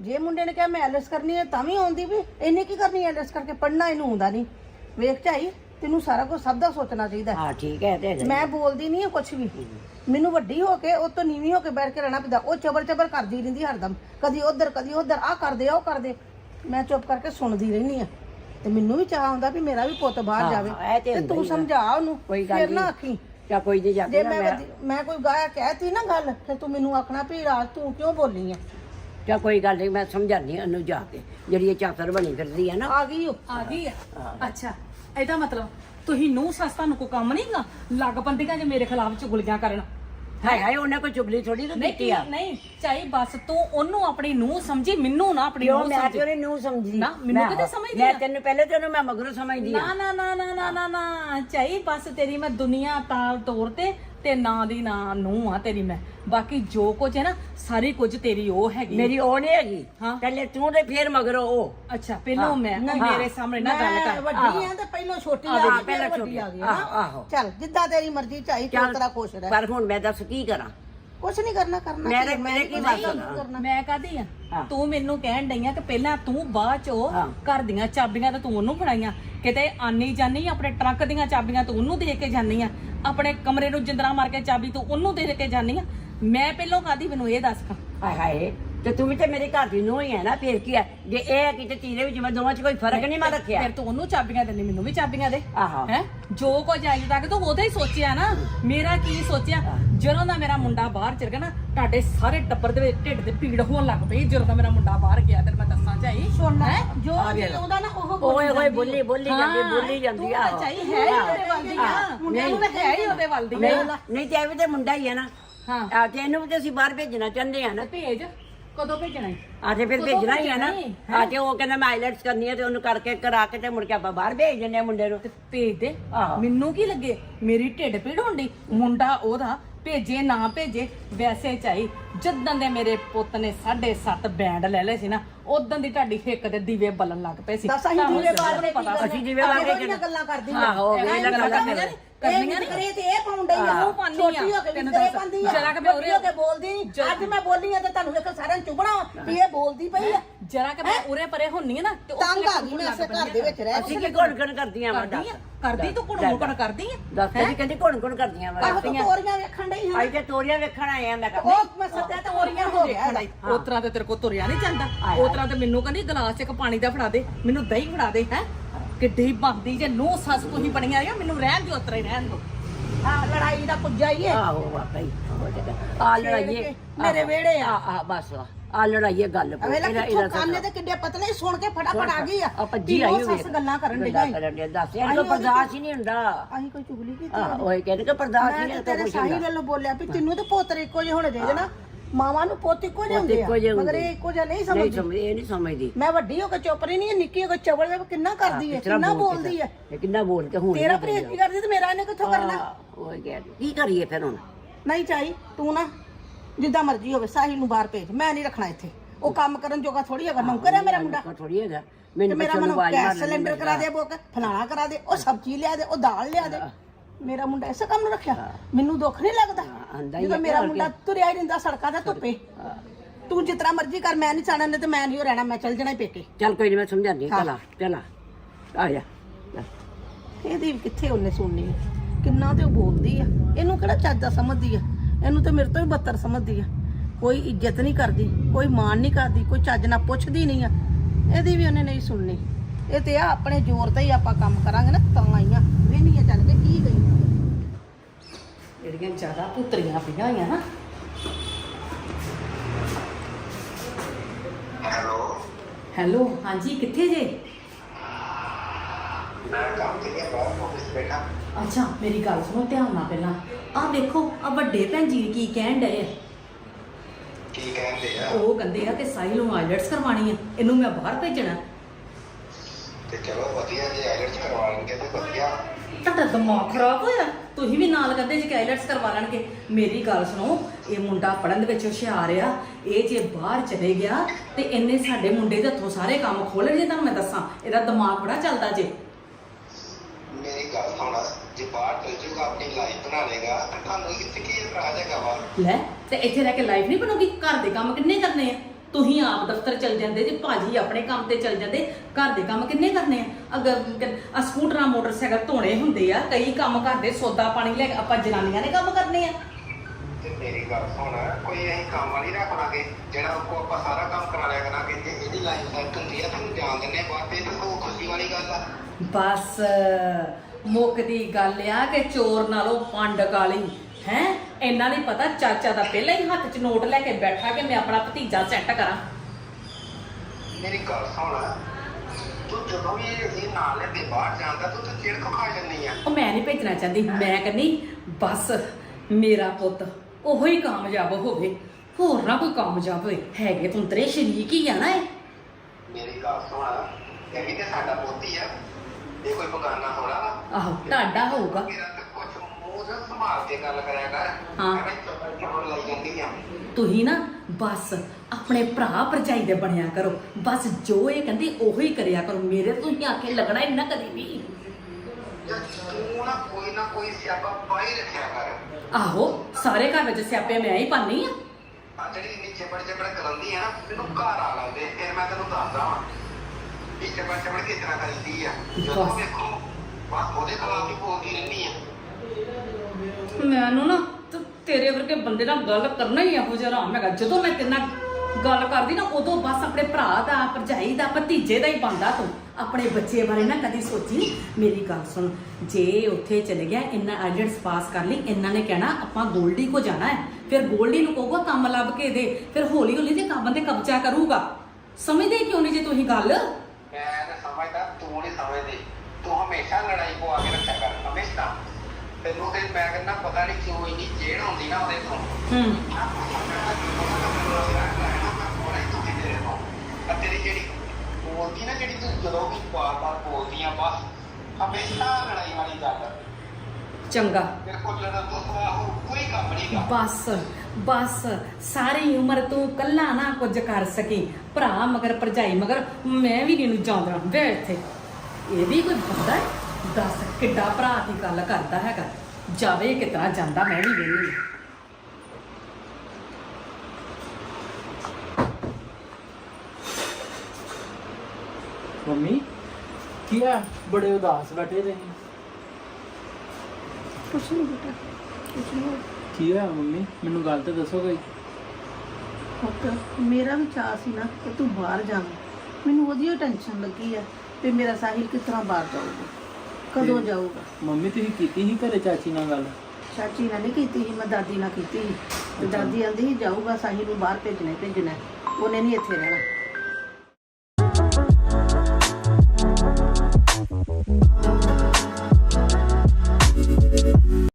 ਜੇ ਮੁੰਡੇ ਨੇ ਕਿਹਾ ਮੈਂ ਐਲਐਸ ਕਰਨੀ ਹੈ ਤਾਂ ਵੀ ਆਉਂਦੀ ਵੀ। ਇਹਨੇ ਕੀ ਕਰਨੀ ਐਲਐਸ ਕਰਕੇ? ਪੜਨਾ ਇਹਨੂੰ ਆਉਂਦਾ ਨਹੀਂ। ਵੇਖ ਝਾਈ ਤੈਨੂੰ ਸਾਰਾ ਕੁਝ ਸਭ ਦਾ ਸੋਚਣਾ ਚਾਹੀਦਾ ਹੈ। ਹਾਂ ਠੀਕ ਹੈ ਤੇ ਮੈਂ ਬੋਲਦੀ ਨਹੀਂ ਕੁਝ ਵੀ। ਮੈਨੂੰ ਵੱਡੀ ਹੋ ਕੇ ਉਹ ਤੋਂ ਨੀਵੀਂ ਹੋ ਕੇ ਬੈਠ ਕੇ ਰਹਿਣਾ ਪੈਂਦਾ। ਉਹ ਚਬਰ ਚਬਰ ਕਰਦੀ ਰਹਿੰਦੀ ਹਰਦਮ। ਕਦੀ ਉਧਰ ਕਦੀ ਉਧਰ ਆ ਕਰਦੇ ਆ ਉਹ ਕਰਦੇ। ਮੈਂ ਚੁੱਪ ਕਰਕੇ ਸੁਣਦੀ ਰਹਿੰਦੀ ਆ ਤੇ ਮੈਨੂੰ ਵੀ ਚਾਹ ਹੁੰਦਾ ਵੀ ਮੇਰਾ ਵੀ ਪੁੱਤ ਬਾਹਰ ਹਾਂ, ਜਾਵੇ। ਇਹ ਤੇ ਤੇ ਹੁੰਦਾ ਤੂੰ ਹੀ ਆ। ਸਮਝਾ ਉਹਨੂੰ। ਕੋਈ ਗੱਲ ਫਿਰ ਨਾ ਨਹੀਂ। ਆਖੀ ਚਾ ਕੋਈ ਨਹੀਂ ਜਾ ਜੇ ਕੇ ਨਾ ਮੈਂ ਮੈਂ। ਵਧੀ- ਮੈਂ ਕੋਈ ਗਾਇਆ ਕਹਿਤੀ ਨਾ ਗੱਲ ਫਿਰ ਤੂੰ ਮੈਨੂੰ ਆਖਣਾ ਵੀ ਰਾਤ ਤੂੰ ਕਿਉਂ ਬੋਲੀ ਆ ਚਾ ਕੋਈ ਗੱਲ ਨਹੀਂ ਮੈਂ ਸਮਝਾਨੀ ਉਹਨੂੰ ਜਾ ਕੇ ਜਿਹੜੀ ਇਹ ਚਾਤਰ ਬਣੀ ਫਿਰਦੀ ਹੈ ਨਾ। ਆ ਗਈ ਉਹ। ਆ ਗਈ ਆ? ਅੱਛਾ ਇਹਦਾ ਮਤਲਬ ਤੁਸੀਂ ਨੂੰ ਸੱਸ ਤੁਹਾਨੂੰ ਕੋ ਕੰਮ ਨਹੀਂਗਾ ਲੱਗ ਪੰਦੀਆਂ ਜੇ ਮੇਰੇ ਖਿਲਾਫ ਚੁਗਲੀਆਂ ਕਰਨ। ਹੈਗਾ ਹੀ ਉਹਨੇ ਕੋਈ ਚੁਗਲੀ ਥੋੜੀ ਤਾਂ ਨਹੀਂ ਕੀਤੀ ਆ। ਨਹੀਂ ਚਾਹੀ ਬਸ ਤੂੰ ਉਹਨੂੰ ਆਪਣੀ ਨੂੰ ਸਮਝੀ ਮੈਨੂੰ ਨਾ ਆਪਣੀ ਕਿਉਂ? ਨੂੰ ਮੈਂ ਸਮਝੀ। ਤੇ ਉਹਨੇ ਨੂੰ ਸਮਝਦੀ ਨਾ, ਮੈਨੂੰ ਮੈਂ- ਕਿਤੇ ਸਮਝਦੀ ਮੈਂ ਆ। ਤੈਨੂੰ ਪਹਿਲੇ ਤੇ ਉਹਨੂੰ ਮੈਂ ਮਗਰੋਂ ਸਮਝਦੀ ਆ। ਨਾ ਨਾ ਨਾ ਨਾ ਨਾ ਨਾ ਨਾ ਚਾਹੀ ਬਸ ਤੇਰੀ ਮੈਂ ਦੁਨੀਆ ਤਾਲ ਤੋਰ ਤੇ ਤੇ ਨਾਂ ਦੀ ਨਾਂ ਨੂੰ ਆ ਤੇਰੀ ਮੈਂ। ਬਾਕੀ ਜੋ ਕੁਝ ਹੈ ਨਾ ਸਾਰੀ ਕੁਝ ਤੇਰੀ ਉਹ ਹੈਗੀ। ਮੇਰੀ ਉਹ ਨਹੀਂ ਹੈਗੀ। ਹਾਂ। ਪਹਿਲੇ ਤੂੰ ਤੇ ਫੇਰ ਮਗਰੋਂ ਉਹ। ਅੱਛਾ ਪਹਿਲਾਂ ਮੈਂ। ਨਹੀਂ, ਮੇਰੇ ਸਾਹਮਣੇ ਨਾ ਗੱਲ ਮੈਂ ਕਰ ਵੱਡੀ ਆ ਤੇ ਪਹਿਲਾਂ ਛੋਟੀ ਆ ਗਈ ਪਹਿਲਾਂ ਛੋਟੀ। ਆ। ਗਈ ਆਹੋ। ਚੱਲ ਜਿੱਦਾਂ ਤੇਰੀ ਮਰਜ਼ੀ ਚਾਹੀ ਤੂੰ ਤੇਰਾ ਖੁਸ਼ ਰਹਿ। ਪਰ ਹੁਣ ਮੈਂ ਦੱਸ ਕੀ ਕਰਾਂ? ਕੁਛ ਨਹੀਂ ਕਰਨਾ ਕਰਨਾ ਕੀ ਹੈ, ਮੇਰੇ ਕੀ ਬਸ। ਕਰਨਾ। ਮੈਂ ਕਹਦੀ ਆ? ਹਾਂ। ਤੂੰ ਮੈਨੂੰ ਕਹਿਣ ਡਈ ਆ ਕਿ ਪਹਿਲਾਂ ਤੂੰ ਬਾਅਦ ਚੋਂ ਹਾਂ। ਘਰ ਦੀਆਂ ਚਾਬੀਆਂ ਤਾਂ ਤੂੰ ਉਹਨੂੰ ਫੜਾਈਆਂ। ਕਿਤੇ ਆਨੀ ਜਾਨੀ ਆਪਣੇ ਟਰੱਕ ਦੀਆਂ ਚਾਬੀਆਂ ਤੂੰ ਉਹਨੂੰ ਦੇ ਕੇ ਜਾਨੀ ਆ। ਆਪਣੇ ਕਮਰੇ ਨੂੰ ਜਿੰਦਰਾ ਮਾਰ ਕੇ ਚਾਬੀ ਤੂੰ ਉਹਨੂੰ ਦੇ ਕੇ ਜਾਨੀ ਆ। ਮੈਂ ਪਹਿਲਾਂ ਕਾਦੀ ਮੈਨੂੰ ਇਹ ਦੱਸ ਖਾਂ ਹਾਏ ਹਾਏ। ਤੇ ਤੂੰ ਵੀ ਤੇ ਮੇਰੇ ਘਰ ਦੀ ਨੂੰ ਹੀ ਹੈ ਨਾ ਫੇਰ ਕੀ ਹੈ? ਜੇ ਇਹ ਹੈ ਕਿ ਤੇ ਤੀਰੇ ਵਿੱਚ ਮੈਂ ਦੋਵਾਂ 'ਚ ਕੋਈ ਫ਼ਰਕ ਨਹੀਂ ਮੈਂ ਰੱਖਿਆ। ਫਿਰ ਤੂੰ ਉਹਨੂੰ ਚਾਬੀਆਂ ਦੇਣੀ ਮੈਨੂੰ ਵੀ ਚਾਬੀਆਂ ਦੇ। ਆਹੋ। ਹੈ? ਜੋ ਕੁਝ ਅੱਜ ਤੱਕ ਤੂੰ ਉਹਦਾ ਹੀ ਸੋਚਿਆ ਨਾ। ਮੇਰਾ ਕੀ ਸੋਚਿਆ? ਜਦੋਂ ਦਾ ਮੇਰਾ ਮੁੰਡਾ ਬਾਹਰ ਚਲ ਗਿਆ ਨਾ ਤੁਹਾਡੇ ਸਾਰੇ ਟੱਬਰ ਦੇ ਵਿੱਚ ਢਿੱਡ ਤੇ ਪੀੜ ਹੋਣ ਲੱਗ ਪਈ। ਜਦੋਂ ਦਾ ਮੇਰਾ ਮੁੰਡਾ ਬਾਹਰ ਗਿਆ ਤੇ ਮੈਂ ਦੱਸਾਂ ਚਾਹੀ। ਸੁਣ ਲੈ? ਜੋ ਜੀ ਉਹਦਾ ਨਾ ਉਹ ਓਏ ਹੋਏ ਬੋਲੀ ਬੋਲੀ ਜਾਂਦੀ ਬੋਲੀ ਜਾਂਦੀ ਆ ਤਾਂ ਚਾਹੀ ਹੈ ਹੀ ਉਹਦੇ ਵੱਲ ਦੀ ਆ। ਮੁੰਡੇ ਨੂੰ ਤਾਂ ਹੈ ਹੀ ਉਹਦੇ ਵੱਲ ਦੀ ਨਹੀਂ ਆ। ਨਹੀਂ ਤੇ ਇਹ ਵੀ ਤੇ ਮੁੰਡਾ ਹੀ ਹੈ ਨਾ। ਹਾਂ। ਆ ਤੇ ਇਹਨੂੰ ਵੀ ਤੇ ਅਸੀਂ ਬਾਹਰ ਭੇਜਣਾ ਚਾਹੁੰਦੇ ਆ ਨਾ। ਭੇਜ। ਕਦੋਂ ਭੇਜਣਾ? ਆ ਤੇ ਫਿਰ ਭੇਜਣਾ ਹੀ ਹੈ ਨਾ। ਤੇ ਉਹ ਕਹਿੰਦਾ ਮੈਂ ਆਈਲੈਟਸ ਕਰਨੀ ਹੈ ਤੇ ਉਹਨੂੰ ਕਰਕੇ ਕਰਾ ਕੇ ਤੇ ਮੁੜ ਕੇ ਆਪਾਂ ਬਾਹਰ ਭੇਜ ਦਿੰਦੇ ਆ ਮੁੰਡੇ ਨੂੰ। ਤੇ ਭੇਜ ਦੇ। ਆਹੋ। ਮੈਨੂੰ ਕੀ ਲੱਗੇ? ਮੇਰੀ ਢਿੱਡ ਪੀੜ ਹੁੰਦੀ ਮੁੰਡਾ ਉਹਦਾ ਭੇਜੇ ਨਾ ਭੇਜੇ ਵੈਸੇ ਚਾਹੀ ਜਦੋਂ ਦੇ ਮੇਰੇ ਪੁੱਤ ਨੇ 7.5 ਬੈਂਡ ਲੈ ਲਏ ਸੀ ਨਾ ਉਦੋਂ ਦੀ ਤੁਹਾਡੀ ਹਿੱਕ ਦੇ ਦੀਵੇ ਬਲਣ ਲੱਗ ਪਏ ਸੀ। ਦੱਸ ਅਸੀਂ ਤੁਹਾਨੂੰ ਕੇ ਪਤਾ ਕੇ ਕਿਹੜੀਆਂ ਗੱਲਾਂ ਕਰਦੀ ਆਹੋ, ਇਹ ਗੱਲਾਂ ਗੱਲਾਂ ਕਰਦੀਆਂ ਕਰਦੀਆਂ ਨੇ। ਕਰਦੀਆਂ ਨਹੀਂ ਕਰੇ ਤੇ ਇਹ ਪਾਉਂਦਾ ਹੀ ਆ। ਉਹ ਪਾਉਂਦੀ ਆ। ਛੋਟੀ ਹੋ ਕੇ ਵੀ ਤੈਨੂੰ ਤੇਰੇ। ਪਾਉਂਦੀ ਆ। ਜਰਾ ਕਿ ਮੈਂ ਉਰੇ- ਵੱਡੀ ਹੋ ਕੇ ਬੋਲਦੀ। ਨਹੀਂ ਅੱਜ ਮੈਂ ਬੋਲੀ ਆ ਤੇ ਤੁਹਾਨੂੰ ਵੇਖ ਸਾਰਿਆਂ ਨੂੰ ਚੁਗਣਾ ਵੀ ਇਹ ਬੋਲਦੀ ਪਈ ਆ। ਜਰਾ ਕਿ ਮੈਂ ਉਰੇ ਪਰੇ ਹੁੰਨੀ ਆ ਨਾ ਤੇ ਉਸ ਤੰਗ ਵੇਲੇ ਆ ਗਈ ਮੈਂ ਇਸੇ ਘਰ ਦੇ ਵਿੱਚ ਰਹਿ ਅਸੀਂ ਕੀ ਘੁਣ ਘੁਣ ਕਰਦੀਆਂ ਵਾ ਕਰਦੀ ਦੱਸ। ਆ ਕਰਦੀ ਤੂੰ ਕੁਣ ਮੁਕਣ ਕਰਦੀ ਆ? ਦੱਸ ਤੇ ਕਹਿੰਦੀ ਘੁਣ ਘੁਣ ਕਰਦੀਆਂ ਵਾ ਕਾਹ ਤੂੰ ਤੋਰੀਆਂ ਵੇਖਣ ਡਈ ਹਾਂ। ਆਈ ਤੇ ਤੋਰੀਆਂ ਵੇਖਣ ਆਏ ਆ ਮੈਂ ਕਿਹਾ ਉਹ ਮੈਂ ਸੱਦਿਆ ਤੇ ਤੋਰੀਆਂ ਹੋ ਗਿਆ। ਇਹਦਾ। ਉਸ ਤਰ੍ਹਾਂ ਤੇ ਤੇਰੇ ਕੋ ਤੁਰਿਆ ਨਹੀਂ ਜਾਂਦਾ। ਉਸ ਤਰ੍ਹਾਂ ਤੇ ਮੈਨੂੰ ਕਹਿੰਦੀ ਗਲਾਸ ਚ ਇੱਕ ਪਾਣੀ ਦਾ ਫੜਾ ਦੇ ਮੈਨੂੰ ਦਹੀਂ ਫੜਾ ਦੇ ਹੈ? ਕਿੱਡੀ ਬੰਦੀ ਜੇ ਨੂੰ ਸੱਸ ਤੁਸੀਂ ਬਣੀਆਂ ਆ ਮੈਨੂੰ ਰਹਿਣ ਦਿਓ ਉਤਰਾ ਹੀ ਰਹਿਣ ਦਿਓ। ਹਾਂ ਲੜਾਈ ਦਾ ਪੁੱਜਾ ਹੀ ਹੈ ਆਹੋ ਵਾਕਈ ਆ ਲੜਾਈਏ। ਮੇਰੇ ਵਿਹੜੇ ਆ। ਆ ਬਸ ਆ ਲੜਾਈਏ ਗੱਲ। ਅਵੇਲਾ ਇਹਦਾ- ਕਿੱਥੋਂ ਕਾਨੇ ਤੇ ਕਿੱਡੇ ਪਤਲੇ ਸੁਣ ਕੇ ਫਟਾਫਟ ਆ ਗਈ ਆ। ਆ ਭੱਜੀ ਆਈ ਹੋਈ ਸੱਸ ਗੱਲਾਂ ਕਰਨ ਗੱਲਾਂ ਕਰਨ ਡਈ ਦੱਸ ਇਹ ਕੋਈ ਬਰਦਾਸ਼ਤ ਹੀ ਨਹੀਂ ਹੁੰਦਾ। ਅਸੀਂ ਕੋਈ ਚੁਗਲੀ ਕੀਤੀ ਆ ਉਹ ਕਹਿੰਦੇ ਕਿ ਬਰਦਾਸ਼ਤ ਹੀ ਮੈਂ ਨਹੀਂ ਤੇ ਤੇਰੇ ਕੁਛ ਸਾਹਿਲ ਹੁੰਦਾ। ਵੱਲੋਂ ਬੋਲਿਆ ਵੀ ਤੈਨੂੰ ਤੇ ਪੋਤਰੇ ਇੱਕੋ ਜਿਹੇ ਹੋਣੇ ਚਾਹੀਦੇ ਨਾ। ਮਾਵਾਂ ਨੂੰ ਪੁੱਤ ਇੱਕੋ ਜਿਹੇ ਹੁੰਦੇ ਇੱਕੋ ਜਿਹੇ ਆ ਮਗਰ ਹੁੰਦੇ। ਇਹ ਇੱਕੋ ਜਿਹਾ ਨਹੀਂ ਨਹੀਂ ਸਮਝਦੀ। ਸਮਝ ਇਹ ਨਹੀਂ ਸਮਝਦੀ। ਮੈਂ ਵੱਡੀ ਹੋ ਕੇ ਚੁੱਪ ਰਹੀ ਨਹੀਂ ਨਿੱਕੀ ਹੋ ਕੇ ਚਵਲ ਦੇ ਕਿੰਨਾ ਕਰਦੀ ਹੈ ਕਿੰਨਾ ਬੋਲ ਕੇ ਬੋਲਦੀ ਹੈ। ਇਹ ਕਿੰਨਾ ਬੋਲ ਕੇ ਹੁਣ ਤੇਰਾ ਪ੍ਰੇਜ ਨਹੀਂ ਕਰਦੀ ਤੇ ਮੇਰਾ ਇਹਨੇ ਕਿੱਥੋਂ ਕਰਨਾ? ਉਹ ਕਹਿ ਕੀ ਕਰੀਏ ਫਿਰ ਹੁਣ? ਨਹੀਂ ਚਾਹੀ ਤੂੰ ਨਾ ਜਿੱਦਾਂ ਮਰਜ਼ੀ ਹੋਵੇ ਸਾਹਿਲ ਨੂੰ ਬਾਹਰ ਭੇਜ। ਮੈਂ ਨਹੀਂ ਰੱਖਣਾ ਇੱਥੇ। ਉਹ ਕੰਮ ਕਰਨ ਜੋਗਾ ਥੋੜੀ ਹੈਗਾ ਨੌਕਰ ਹੈ ਮੇਰਾ ਮੁੰਡਾ। ਥੋੜੀ ਹੈਗਾ। ਤੇ ਮੈਨੂੰ ਮੇਰਾ ਬੱਚੇ ਨੂੰ ਮਨ ਆਵਾਜ਼ ਗੈਸ ਸਿਲੰਡਰ ਕਰਾ ਦੇ ਬੋਕ ਫਲਾਣਾ ਕਰਾ ਦੇ ਉਹ ਸਬਜ਼ੀ ਲਿਆ ਦੇ ਉਹ ਦਾਲ ਲਿਆ ਦੇ। ਮੇਰਾ ਮੁੰਡਾ ਐਸਾ ਕੰਮ ਨੂੰ ਰੱਖਿਆ। ਮੈਨੂੰ ਦੁੱਖ ਨਹੀਂ ਲੱਗਦਾ। ਆਂਦਾ ਹੀ ਜਦੋਂ ਆ ਮੇਰਾ ਘਰ ਮੁੰਡਾ ਤੁਰਿਆ ਹੀ ਰਹਿੰਦਾ ਸੜਕਾਂ ਤੇ ਧੁੱਪੇ। ਤੂੰ ਤਰ੍ਹਾਂ ਮਰਜ਼ੀ ਕਰ ਮੈਂ ਨਹੀਂ ਚਾਹਣਾ ਨਹੀਂ ਤੇ ਮੈਂ ਨਹੀਂ ਰਹਿਣਾ ਮੈਂ ਚੱਲ ਜਾਣਾ ਹੀ ਪੇਕੇ। ਚੱਲ ਕੋਈ ਨਹੀਂ ਮੈਂ ਸਮਝਾਉਂਦੀ ਚਲਾ ਚਲਾ ਆ। ਜਾ। ਲੈ। ਇਹਦੀ ਵੀ ਕਿੱਥੇ ਉਹਨੇ ਸੁਣਨੀ ਹੈ ਕਿੰਨਾ ਤੇ ਉਹ ਬੋਲਦੀ ਆ। ਇਹਨੂੰ ਕਿਹੜਾ ਚੱਜ ਦਾ ਸਮਝਦੀ ਆ? ਇਹਨੂੰ ਤੇ ਮੇਰੇ ਤੋਂ ਵੀ ਬੱਤਰ ਸਮਝਦੀ ਆ। ਕੋਈ ਇੱਜ਼ਤ ਨਹੀਂ ਕਰਦੀ ਕੋਈ ਮਾਣ ਨਹੀਂ ਕਰਦੀ ਕੋਈ ਚੱਜ ਨਾਲ ਪੁੱਛਦੀ ਨਹੀਂ ਆ। ਇਹਦੀ ਵੀ ਉਹਨੇ ਨਹੀਂ ਸੁਣਨੀ। ਇਹ ਤੇ ਆ ਆਪਣੇ ਜ਼ੋਰ ਤੇ ਹੀ ਆਪਾਂ ਕੰਮ ਕਰਾਂਗੇ ਨਾ ਤਾਂ ਆਈਆਂ ਵੇਹਨੀਆਂ ਚੱਲ ਕੇ ਕੀ ਗਈ ਜਿਹੜੀਆਂ ਜ਼ਿਆਦਾ ਪੁੱਤਰੀਆਂ ਪਈਆਂ ਹੋਈਆਂ ਨਾ। ਹੈਲੋ। ਹੈਲੋ ਹਾਂਜੀ ਕਿੱਥੇ ਜੇ? ਮੈਂ ਕੰਮ ਤੇ ਗਿਆ ਬਾਹਰ ਆਫਿਸ ਬੈਠਾ। ਅੱਛਾ ਮੇਰੀ ਗੱਲ ਸੁਣੋ ਧਿਆਨ ਨਾਲ ਪਹਿਲਾਂ। ਆਹ ਵੇਖੋ ਆ ਵੱਡੇ ਭੈਣ ਜੀ ਕੀ ਕਹਿਣ ਡਏ ਆ? ਕੀ ਕਹਿੰਦੇ ਆ? ਉਹ ਕਹਿੰਦੇ ਆ ਕਿ ਸਾਹਿਲ ਨੂੰ ਆਈਲੈਟਸ ਕਰਵਾਣੀ ਆ। ਇਹਨੂੰ ਮੈਂ ਬਾਹਰ ਭੇਜਣਾ। ਤੇ ਚਲੋ ਵਧੀਆ ਜੇ ਆਇਲਟਸ ਕਰਵਾ ਲੈਣਗੇ ਤੇ ਵਧੀਆ। ਤੁਹਾਡਾ ਦਿਮਾਗ ਖਰਾਬ ਹੋਇਆ? ਤੁਸੀਂ ਵੀ ਨਾਲ ਕਹਿੰਦੇ ਜੀ ਕਿ ਆਈਲੈਟਸ ਕਰਵਾ ਲੈਣਗੇ। ਮੇਰੀ ਗੱਲ ਸੁਣੋ ਇਹ ਮੁੰਡਾ ਪੜਨ ਦੇ ਵਿੱਚ ਹੁਸ਼ਿਆਰ ਆ ਇਹ ਜੇ ਬਾਹਰ ਚਲੇ ਗਿਆ ਤੇ ਇਹਨੇ ਸਾਡੇ ਮੁੰਡੇ ਦੇ ਹੱਥੋਂ ਸਾਰੇ ਕੰਮ ਖੋਲ੍ਹਣੇ ਜੇ ਤੁਹਾਨੂੰ ਮੈਂ ਦੱਸਾਂ। ਇਹਦਾ ਦਿਮਾਗ ਬੜਾ ਚੱਲਦਾ ਜੇ। ਮੇਰੀ ਗੱਲ ਸੁਣ ਜੇ ਬਾਹਰ ਚਲ ਜਾਊਗਾ ਆਪਣੀ ਲਾਈਫ ਬਣਾ ਲੇਗਾ ਤਾਂ ਤੁਹਾਨੂੰ ਇੱਥੇ ਕੀ ਇਤਰਾਜ਼ ਹੈਗਾ ਵਾ? ਲੈ ਤੇ ਇੱਥੇ ਰਹਿ ਕੇ ਲਾਈਫ ਨਹੀਂ ਬਣੂਗੀ? ਘਰ ਦੇ ਕੰਮ ਕਿੰਨੇ ਕਰਨੇ ਆ? ਤੁਸੀਂ ਆਪ ਦਫ਼ਤਰ ਚਲ ਜਾਂਦੇ ਜੇ ਭਾਜੀ ਆਪਣੇ ਕੰਮ ਤੇ ਚਲ ਜਾਂਦੇ ਘਰ ਦੇ ਕੰਮ ਕਿੰਨੇ ਕਰਨੇ ਆ? ਅਗਰ ਆ ਸਕੂਟਰਾਂ ਮੋਟਰਸਾਈਕਲ ਧੋਣੇ ਹੁੰਦੇ ਆ ਕਈ ਕੰਮ ਘਰ ਦੇ ਸੌਦਾ ਪਾਣੀ ਲੈ ਕੇ ਆਪਾਂ ਜਨਾਨੀਆਂ ਨੇ ਕੰਮ ਕਰਨੇ ਆ। ਤੇ ਮੇਰੀ ਗੱਲ ਸੁਣ ਕੋਈ ਅਸੀਂ ਕੰਮ ਵਾਲੀ ਰੱਖ ਲਾਂਗੇ ਜਿਹੜਾ ਕੋ ਆਪਾਂ ਸਾਰਾ ਕੰਮ ਕਰਾ ਲਿਆ ਕਰਾਂਗੇ ਜੇ ਇਹਦੀ ਲਾਈਫ ਸੈੱਟ ਹੁੰਦੀ ਆ ਤੁਹਾਨੂੰ ਜਾਣ ਦਿੰਦੇ ਆ ਬਾਅਦ ਤੇ ਦੇਖੋ ਖੁਸ਼ੀ ਵਾਲੀ ਗੱਲ ਆ। ਬਸ ਮੁੱਕ ਦੀ ਗੱਲ ਆ ਕਿ ਚੋਰ ਨਾਲੋਂ ਪੰਡ ਕਾਲੀ ਹੈ? ਇੰਨਾ ਨਹੀਂ ਪਤਾ ਚਾਚਾ ਦਾ ਪਹਿਲਾਂ ਹੀ ਹੱਥ 'ਚ ਨੋਟ ਲੈ ਕੇ ਬੈਠਾ ਕਿ ਮੈਂ ਆਪਣਾ ਭਤੀਜਾ ਸੈੱਟ ਕਰਾਂ। ਮੇਰੀ ਗੱਲ ਸੁਣ। ਤੂੰ ਜਦੋਂ ਵੀ ਇਹ ਨਾਲ ਲੈ ਕੇ ਬਾਹਰ ਜਾਂਦਾ ਤੂੰ ਤਾਂ ਚਿੜ ਕੋ ਖਾ ਜਾਂਦੀ ਆ। ਉਹ ਮੈਂ ਨਹੀਂ ਭੇਜਣਾ ਚਾਹੁੰਦੀ। ਮੈਂ ਕਹਿੰਦੀ ਬਸ ਮੇਰਾ ਪੁੱਤ ਉਹੋ ਹੀ ਕਾਮਯਾਬ ਹੋਵੇ। ਹੋਰ ਨਾ ਕੋਈ ਕਾਮਯਾਬ ਹੋਏ। ਹੈਗੇ ਤੂੰ ਤੇਰੇ ਸ਼ਰੀਕ ਹੀ ਆ ਨਾ ਇਹ। ਮੇਰੀ ਗੱਲ ਸੁਣ। ਇਹ ਵੀ ਤੇ ਸਾਡਾ ਪੋਤੀ ਆ। ਇਹ ਕੋਈ ਬਗਾਨਾ ਵਾ। ਆਹੋ ਤੁਹਾਡਾ ਹੋਊਗਾ। ਮੇਰਾ ਤੇ ਸੰਭਾਲ ਕੇ ਗੱਲ ਕਰਿਆ ਕਰ। ਹਾਂ। ਜਾਂਦੀ ਆ। ਤੁਸੀਂ ਨਾ ਬਸ ਆਪਣੇ ਭਰਾ ਭਰਜਾਈ ਦੇ ਬਣਿਆ ਕਰੋ। ਬਸ ਜੋ ਇਹ ਕਹਿੰਦੀ ਉਹੋ ਹੀ ਕਰਿਆ ਕਰੋ। ਮੇਰੇ ਤੋਂ ਹੀ ਆਕੇ ਲੱਗਣਾ ਇੰਨਾ ਕਦੀ ਵੀ। ਜਾਂ ਤੂੰ ਨਾ ਕੋਈ ਨਾ ਕੋਈ ਸਿਆਪਾ ਪਾਈ ਰੱਖਿਆ ਕਰ। ਆਹੋ ਸਾਰੇ ਘਰ ਵਿੱਚ ਸਿਆਪੇ ਮੈਂ ਹੀ ਪਾਨੀ ਆ ਆ ਜਿਹੜੀ ਇੰਨੀ ਚਿਪੜ ਚਿਪੜ ਕਰਦੀ ਆ ਨਾ ਮੈਨੂੰ ਘਰ ਆ ਲੈਂਦੇ ਫਿਰ ਮੈਂ ਤੈਨੂੰ ਦੱਸਦਾ ਵਾਂ ਵੀ ਚਿਪੜ ਚਿਪੜ ਕਿਸ ਤਰ੍ਹਾਂ ਕਰਦੀ ਆ। ਜਦੋਂ ਬਸ। ਵੇਖੋ ਬਸ ਉਹਦੇ ਖਿਲਾਫ ਹੀ ਬੋਲਦੀ ਰਹਿੰਦੀ ਆ। ਮੈਨੂੰ ਨਾ ਤੇ ਤੇਰੇ ਵਰਗੇ ਬੰਦੇ ਨਾਲ ਗੱਲ ਕਰਨਾ ਹੀ ਇਹੋ ਜਿਹਾ ਆਰਾਮ ਹੈਗਾ। ਜਦੋਂ ਮੈਂ ਤੇਰੇ ਨਾਲ ਗੱਲ ਕਰਦੀ ਨਾ, ਉਦੋਂ ਬਸ ਆਪਣੇ ਭਰਾ ਦਾ, ਭਰਜਾਈ ਦਾ, ਭਤੀਜੇ ਦਾ ਹੀ ਬੰਦਾ ਤੂੰ। ਆਪਣੇ ਬੱਚੇ ਬਾਰੇ ਨਾ ਕਦੀ ਸੋਚੀ ਮੇਰੀ ਗੱਲ ਸੁਣ, ਜੇ ਉੱਥੇ ਚਲੇ ਗਿਆ, ਇੰਨਾ ਆਈਲੈਟਸ ਪਾਸ ਕਰ ਲਈ ਇਹਨਾਂ ਨੇ ਕਹਿਣਾ, ਆਪਾਂ ਗੋਲਡੀ ਕੋ ਜਾਣਾ ਹੈ। ਫਿਰ ਗੋਲਡੀ ਨੂੰ ਕਹੂਗਾ, ਕੰਮ ਲੱਭ ਕੇ ਦੇ। ਫਿਰ ਹੌਲੀ ਹੌਲੀ ਤੇ ਕੰਮ ਤੇ ਕਬਜ਼ਾ ਕਰੂਗਾ। ਸਮਝਦੇ ਕਿਉਂ ਨਹੀਂ ਜੇ ਤੁਸੀਂ ਗੱਲ? ਮੈਂ ਤਾਂ ਸਮਝਦਾ, ਤੂੰ ਨਹੀਂ ਸਮਝਦੀ। ਤੂੰ ਹਮੇਸ਼ਾ ਲੜਾਈ ਪਵਾ ਕੇ ਰੱਖਿਆ ਕਰ। ਤੈਨੂੰ ਤੇ ਮੈਂ ਕਹਿੰਦਾ ਪਤਾ ਨਹੀਂ ਕਿਉਂ ਇੰਨੀ ਜੇੜ ਹੁੰਦੀ ਨਾ ਉਹਦੇ ਤੋਂ। ਹੂੰ। ਤੇਰੀ ਜਿਹੜੀ ਬੋਲਦੀ ਨਾ ਜਿਹੜੀ ਤੂੰ ਜਦੋਂ ਵੀ ਬਾਰ-ਬਾਰ ਬੋਲਦੀ ਆ ਬਸ ਹਮੇਸ਼ਾ ਲੜਾਈ ਵਾਲੀ ਗੱਲ ਚੰਗਾ। ਮੇਰੇ ਕੋਲ ਲੜਨ ਤੋਂ ਸਿਵਾ ਹੋਰ ਕੋਈ ਕੰਮ ਨਹੀਂ ਗਾ। ਬਸ ਬਸ ਸਾਰੀ ਉਮਰ ਤੂੰ ਕੱਲਾ ਨਾ ਕੁਝ ਕਰ ਸਕੀ। ਭਰਾ ਮਗਰ ਭਰਜਾਈ ਮਗਰ ਮੈਂ ਵੀ ਨਹੀਂ ਨੂੰ ਜਾਂਦਾ ਵੇ ਇੱਥੇ। ਇਹ ਵੀ ਕੋਈ ਬੰਦਾ ਹੈ? ਦੱਸ ਕਿੱਡਾ ਭਰਾ ਦੀ ਗੱਲ ਕਰਦਾ ਹੈਗਾ। ਜਾਵੇ ਕਿਤਨਾ ਜਾਂਦਾ ਮੈਂ ਵੀ ਵੇਲੀ ਮੰਮੀ ਕੀ ਆ ਬੜੇ ਉਦਾਸ ਬੈਠੇ ਰਹੇ ਕੁਛ ਨਹੀਂ ਬੇਟਾ ਕੁਛ ਨਹੀਂ। ਕੀ ਹੋਇਆ ਮੰਮੀ? ਮੈਨੂੰ ਗੱਲ ਤਾਂ ਦੱਸੋ ਕੋਈ। ਪੁੱਤ ਮੇਰਾ ਵੀ ਚਾਅ ਸੀ ਨਾ ਕਿ ਤੂੰ ਬਾਹਰ ਜਾਵੇਂ ਮੈਨੂੰ ਉਹਦੀ ਟੈਨਸ਼ਨ ਲੱਗੀ ਆ ਤੇ ਮੇਰਾ ਸਾਹਿਲ ਕਿਸ ਤਰ੍ਹਾਂ ਬਾਹਰ ਜਾਊਗਾ। ਕਦੋਂ ਜਾਊਗਾ? ਮੰਮੀ ਤੁਸੀਂ ਕੀਤੀ ਸੀ ਘਰੇ ਚਾਚੀ ਨਾਲ ਗੱਲ? ਚਾਚੀ ਨਾਲ ਨਹੀਂ ਕੀਤੀ ਸੀ ਮੈਂ ਦਾਦੀ ਨਾਲ ਕੀਤੀ ਸੀ। ਤੇ ਦਾਦੀ ਆਂਦੀ ਸੀ ਜਾਊਗਾ ਸਾਹਿਲ ਨੂੰ ਬਾਹਰ ਭੇਜਣਾ ਹੀ ਭੇਜਣਾ। ਉਹਨੇ ਨਹੀਂ ਇੱਥੇ ਰਹਿਣਾ।